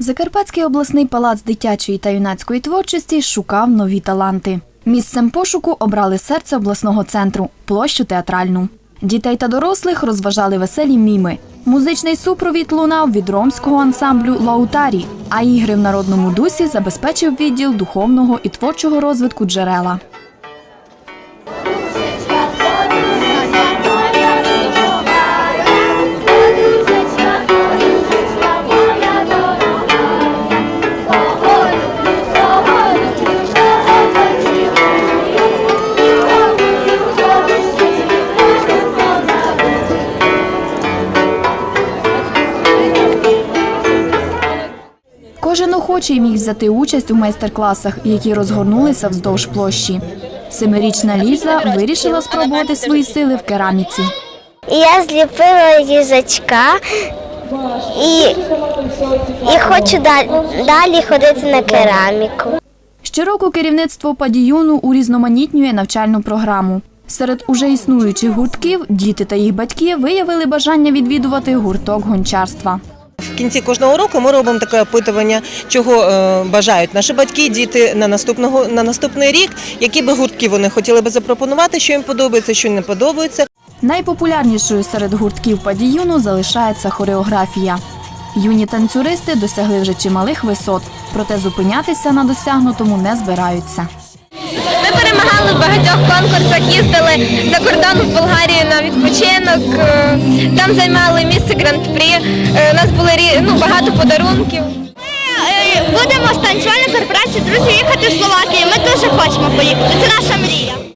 Закарпатський обласний палац дитячої та юнацької творчості шукав нові таланти. Місцем пошуку обрали серце обласного центру площу театральну. Дітей та дорослих розважали веселі міми. Музичний супровід лунав від ромського ансамблю Лаутарі, а ігри в народному дусі забезпечив відділ духовного і творчого розвитку джерела. Кожен охочий міг взяти участь у майстер-класах, які розгорнулися вздовж площі. Семирічна Ліза вирішила спробувати свої сили в кераміці. Я зліпила їжачка і, і хочу далі, далі ходити на кераміку. Щороку керівництво падіюну урізноманітнює навчальну програму. Серед уже існуючих гуртків діти та їх батьки виявили бажання відвідувати гурток гончарства. В кінці кожного року ми робимо таке опитування, чого е, бажають наші батьки, діти на наступного на наступний рік, які би гуртки вони хотіли би запропонувати, що їм подобається, що не подобається. Найпопулярнішою серед гуртків падіюну залишається хореографія. Юні танцюристи досягли вже чималих висот, проте зупинятися на досягнутому не збираються. Ми перемагали в багатьох конкурсах, їздили за кордон в Болгарію на відпочинок. е, Там займали місце гран-прі. е, У нас було ну, багато подарунків. Ми Будемо з танцювальної корпорації друзі їхати в Словакію. Ми дуже хочемо поїхати. Це наша мрія.